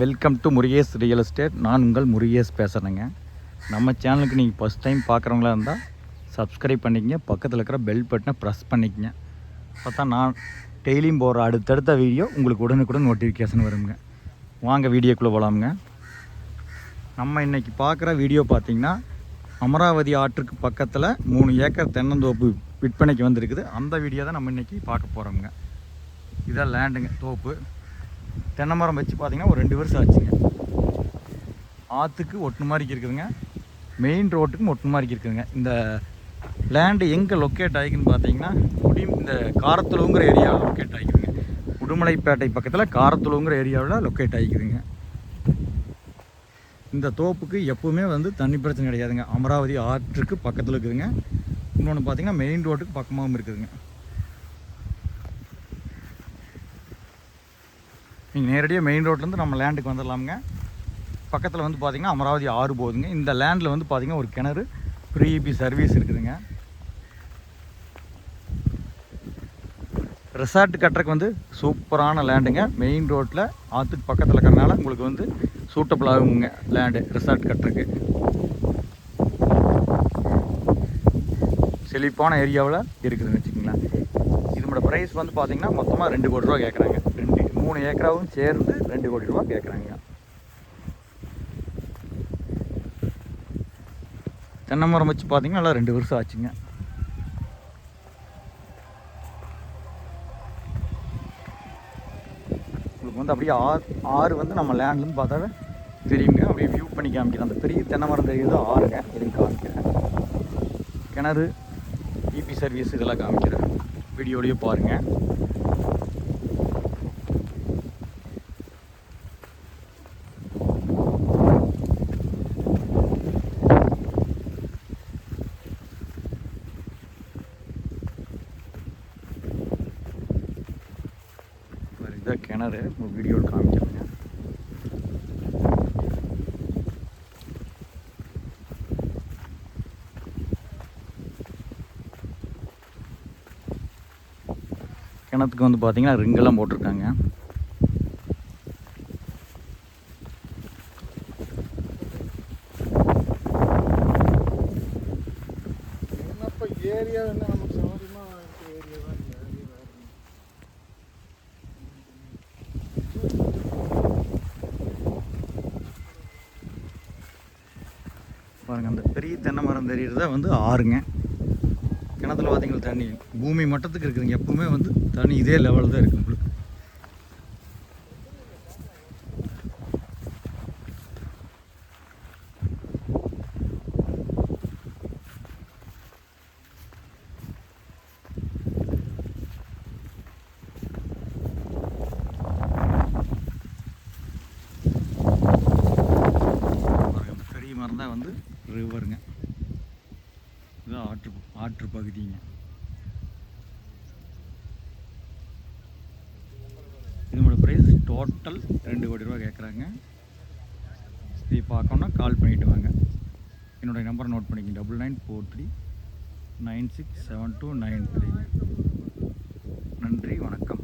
Welcome to Murugesh real estate நான் உங்கள் முருகேஷ் பேசுகிறேங்க நம்ம சேனலுக்கு நீங்கள் ஃபஸ்ட் டைம் பார்க்குறவங்களா இருந்தால் சப்ஸ்கிரைப் பண்ணிக்கங்க. பக்கத்தில் இருக்கிற பெல் பட்டனை ப்ரெஸ் பண்ணிக்கங்க. பார்த்தா நான் டெய்லியும் போகிற அடுத்தடுத்த வீடியோ உங்களுக்கு உடனுக்குடன் நோட்டிஃபிகேஷன் வருங்க. வாங்க வீடியோக்குள்ளே போகலாமுங்க நம்ம இன்றைக்கி பார்க்குற வீடியோ பார்த்திங்கன்னா அமராவதி ஆற்றுக்கு பக்கத்தில் மூணு ஏக்கர் தென்னந்தோப்பு விற்பனைக்கு வந்திருக்குது. அந்த வீடியோ தான் நம்ம இன்றைக்கி பார்க்க போகிறோமுங்க இதான் லேண்டுங்க தோப்பு. தென்னை மரம் வச்சு பார்த்தீங்கன்னா ஒரு ரெண்டு வருஷம் ஆச்சுங்க. ஆற்றுக்கு ஒட்டு மாதிரிக்கு இருக்குதுங்க. மெயின் ரோட்டுக்கும் ஒட்டு மாதிரிக்கு இருக்குதுங்க. இந்த லேண்டு எங்கே லொக்கேட் ஆகிக்குன்னு பார்த்தீங்கன்னா குடி இந்த காரத்துலுங்கிற ஏரியாவில் லொக்கேட் ஆகிக்குதுங்க. உடுமலைப்பேட்டை பக்கத்தில் காரத்துலுங்கிற ஏரியாவில் லொக்கேட் ஆகிக்குதுங்க. இந்த தோப்புக்கு எப்பவுமே வந்து தண்ணி பிரச்சனை கிடையாதுங்க. அமராவதி ஆற்றுக்கு பக்கத்தில் இருக்குதுங்க. இன்னொன்று பார்த்தீங்கன்னா மெயின் ரோட்டுக்கு பக்கமாகவும் இருக்குதுங்க. நீங்கள் நேரடியாக மெயின் ரோட்லேருந்து நம்ம லேண்டுக்கு வந்துடலாமுங்க பக்கத்தில் வந்து பார்த்தீங்கன்னா அமராவதி ஆறு போகுதுங்க. இந்த லேண்டில் வந்து பார்த்திங்கன்னா ஒரு கிணறு ப்ரீபி சர்வீஸ் இருக்குதுங்க. ரெசார்ட் கட்டுறதுக்கு வந்து சூப்பரான லேண்டுங்க மெயின் ரோட்டில் ஆற்றுக்கு பக்கத்தில் இருக்கிறனால உங்களுக்கு வந்து சூட்டபிள் ஆகுங்க லேண்டு ரெசார்ட் கட்டுறதுக்கு. செழிப்பான ஏரியாவில் இருக்குதுன்னு வச்சுக்கோங்களேன். இதோட ப்ரைஸ் வந்து பார்த்திங்கன்னா மொத்தமாக ரெண்டு கோடி ரூபா கேட்குறாங்க ரெண்டு மூணு ஏக்கராவும் சேர்ந்து ரெண்டு கோடி ரூபா கேட்குறாங்க தென்னை மரம் வச்சு பார்த்தீங்கன்னா நல்லா ரெண்டு வருஷம் ஆச்சுங்க. உங்களுக்கு வந்து அப்படியே ஆறு ஆறு வந்து நம்ம லேண்ட்லேருந்து பார்த்தாவே தெரியுங்க. அப்படியே வியூ பண்ணி காமிக்கிறேன். அந்த பெரிய தென்னை மரம் தெரியுது ஆறுங்க. இதுக்கு காமிக்கிறேன். கிணறு இபி சர்வீஸ் இதெல்லாம் காமிக்கிறேன். வீடியோலேயே பாருங்கள் இதுதான் கிணறு. உங்களுக்கு வீடியோவில் காமிக்கிறேங்க. கிணத்துக்கு வந்து பார்த்தீங்கன்னா ரிங்கெல்லாம் போட்டிருக்காங்க. ஏரியா என்ன நமக்கு சௌகரியமா இருக்கிற ஏரியா தான் இந்த ஏரியா வேற ஒண்ணும். பாருங்க அந்த பெரிய தென்னை மரம் தெரியுறதா வந்து ஆறுங்க. கிணத்துல பார்த்தீங்கன்னா தண்ணி. பூமி மட்டத்துக்கு இருக்குதுங்க. எப்பவுமே வந்து தண்ணி இதே லெவலில் தான் இருக்கு உங்களுக்கு பாருங்க, அந்த பெரிய மரம் தான் வந்து ரிவருங்க ஆற்று ஆற்று பகுதிங்க இதனோட ப்ரைஸ் டோட்டல் ரெண்டு கோடி ரூபா கேட்குறாங்க இதை பார்க்கணுன்னா கால் பண்ணிட்டு வாங்க. என்னுடைய நம்பரை நோட் பண்ணிக்கங்க. Double nine four three nine six seven two nine three நன்றி வணக்கம்.